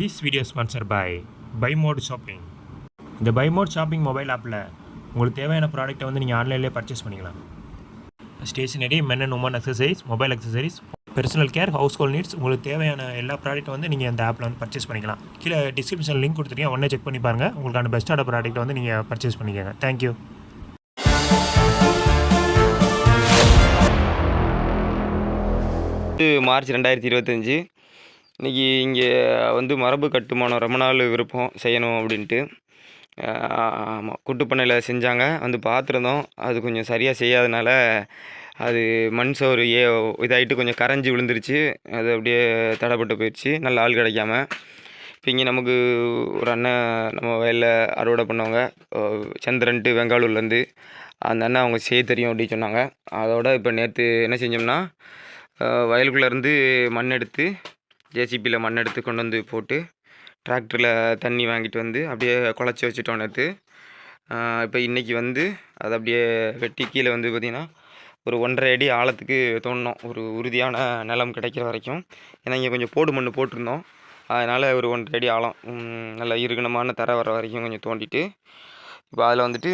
This video sponsor by by mod shopping இந்த by mode shopping mobile ஆப்பில் உங்களுக்கு தேவையான ப்ராடக்ட்டை வந்து நீங்கள் ஆன்லைன்லேயே பர்ச்சேஸ் பண்ணிக்கலாம். Stationery men and women accessories mobile accessories personal care household needs உங்களுக்கு தேவையான எல்லா ப்ராடக்ட்டும் வந்து நீங்கள் அந்த ஆப்பில் வந்து பர்ச்சேஸ் பண்ணிக்கலாம். கீழே டிஸ்கிரிப்ஷன் லிங்க் கொடுத்துருக்கேன். உடனே செக் பண்ணி பாருங்கள் உங்களுக்கான பெஸ்ட்டான ப்ராடக்ட்டை வந்து நீங்கள் பர்ச்சேஸ் பண்ணிக்கோங்க. தேங்க்யூ இது மார்ச் ரெண்டாயிரத்தி இருபத்தஞ்சி. இன்றைக்கி இங்கே வந்து மரபு கட்டுமானம் ரொம்ப நாள் விருப்பம் செய்யணும் அப்படின்ட்டு. ஆமாம் கூட்டுப்பண்ணையில் செஞ்சாங்க. வந்து பார்த்துருந்தோம் அது கொஞ்சம் சரியாக செய்யாதனால அது மண் சோறு ஏ இதாகிட்டு கொஞ்சம் கரைஞ்சி விழுந்துருச்சு. அது அப்படியே தடைப்பட்டு போயிடுச்சு நல்ல ஆள் கிடைக்காம. இப்போ இங்கே நமக்கு ஒரு அண்ணன் நம்ம வயலில் அறுவடை பண்ணவங்க சந்திரன்ட்டு வெங்காலூர்லேருந்து அந்த அண்ணன் அவங்க செய்ய தெரியும் அப்படின்னு சொன்னாங்க. அதோட இப்போ நேற்று என்ன செஞ்சோம்னா வயலுக்குள்ளேருந்து மண் எடுத்து ஜேசிபியில் மண் எடுத்து கொண்டு வந்து போட்டு டிராக்டரில் தண்ணி வாங்கிட்டு வந்து அப்படியே குழச்சி வச்சுட்டோம் நேற்று இப்போ இன்றைக்கி வந்து அதை அப்படியே வெட்டி கீழே வந்து பார்த்திங்கன்னா ஒரு ஒன்றரை அடி ஆழத்துக்கு தோண்டினோம் ஒரு உறுதியான நிலம் கிடைக்கிற வரைக்கும். ஏன்னா இங்கே கொஞ்சம் போடு மண் போட்டிருந்தோம். அதனால் ஒரு ஒன்றரை அடி ஆழம் நல்ல இறுகணமான தரை வர வரைக்கும் கொஞ்சம் தோண்டிட்டு இப்போ அதில் வந்துட்டு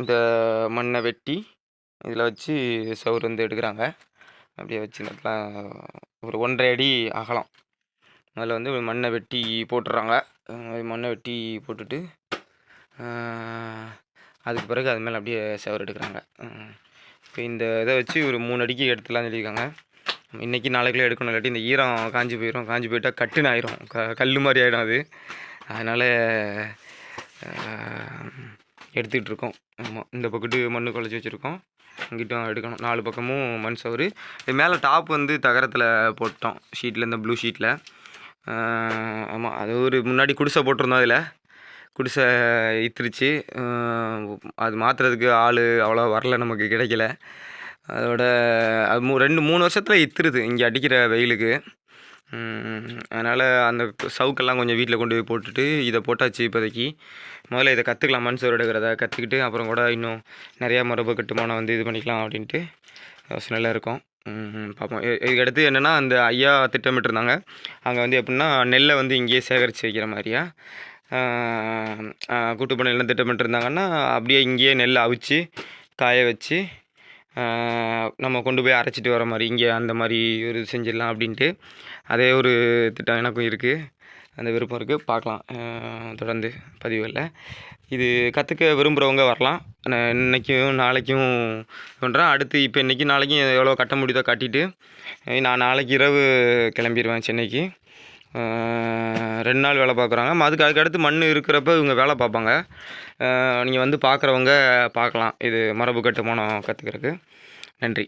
இந்த மண்ணை வெட்டி இதில் வச்சு சவுறு வந்து எடுக்கிறாங்க. அப்படியே வச்சு நல்லா ஒரு ஒன்றரை அடி அகலம். அதில் வந்து மண்ணை வெட்டி போட்டுடுறாங்க. மண்ணை வெட்டி போட்டுட்டு அதுக்கு பிறகு அது மேலே அப்படியே செவர் எடுக்கிறாங்க. இப்போ இந்த இதை வச்சு ஒரு மூணு அடிக்கு எடுத்துலாம் சொல்லியிருக்காங்க. இன்றைக்கி நாளைக்குள்ளே எடுக்கணும் இல்லாட்டி இந்த ஈரம் காஞ்சி போயிடும் காஞ்சி போயிட்டா கட்டுன்னு ஆயிரும். க கல் மாதிரி ஆகிடும் அது. அதனால் எடுத்துக்கிட்டு இருக்கோம் ஆமாம் இந்த பக்கத்து மண் குழச்சி வச்சுருக்கோம். இங்கிட்டும் எடுக்கணும். நாலு பக்கமும் மண் சவுறு. இது மேலே டாப் வந்து தகரத்தில் போட்டோம். ஷீட்டில் இந்த ப்ளூ ஷீட்டில் ஆமாம் அது ஒரு முன்னாடி குடிசை போட்டிருந்தோம் அதில். குடிசை இத்திருச்சு. அது மாற்றுறதுக்கு ஆள் அவ்வளோ வரல நமக்கு கிடைக்கல. அதோட அது மூ ரெண்டு மூணு வருஷத்தில் இத்துருது. இங்கே அடிக்கிற வெயிலுக்கு. அதனால் அந்த சவுக்கெல்லாம் கொஞ்சம் வீட்டில் கொண்டு போய் போட்டுட்டு இதை போட்டாச்சு இப்போதைக்கு. முதல்ல இதை கற்றுக்கலாம் மண் எடுக்கிறத கற்றுக்கிட்டு அப்புறம் கூட இன்னும் நிறையா மரபு கட்டுமானம் வந்து இது பண்ணிக்கலாம் அப்படின்ட்டு யோசனையில் இருக்கும். பார்ப்போம். இதுக்கடுத்து இதுக்கு அடுத்து என்னென்னா அந்த ஐயா திட்டமிட்டிருந்தாங்க. அங்கே வந்து எப்படின்னா நெல்லை வந்து இங்கேயே சேகரித்து வைக்கிற மாதிரியா? கூட்டுப்பண்ணையெல்லாம் திட்டமிட்டு திட்டமிட்டிருந்தாங்கன்னா அப்படியே இங்கேயே நெல்லை அவிச்சு காய வச்சு நம்ம கொண்டு போய் அரைச்சிட்டு வர மாதிரி இங்கே அந்த மாதிரி ஒரு செஞ்சிடலாம் அப்படின்ட்டு. அதே ஒரு திட்டம் எனக்கும் இருக்குது அந்த விருப்பம் இருக்குது பார்க்கலாம். தொடர்ந்து தொடர்ந்து இல்லை இது கற்றுக்க விரும்புகிறவங்க வரலாம். நான் இன்னைக்கும் நாளைக்கும் பண்ணுறேன் அடுத்து இப்போ இன்றைக்கி நாளைக்கும் எவ்வளோ கட்ட முடியுதோ கட்டிட்டு நான் நாளைக்கு இரவு கிளம்பிடுவேன் சென்னைக்கு. ரெண்டு நாள் வேலை பார்க்குறாங்க. அதுக்கு அதுக்கு அடுத்து மண் இருக்கிறப்ப இவங்க வேலை பார்ப்பாங்க. நீங்கள் வந்து பார்க்குறவங்க பார்க்கலாம். இது மரபு கட்டுமானம் கற்றுக்கிறதுக்கு நன்றி.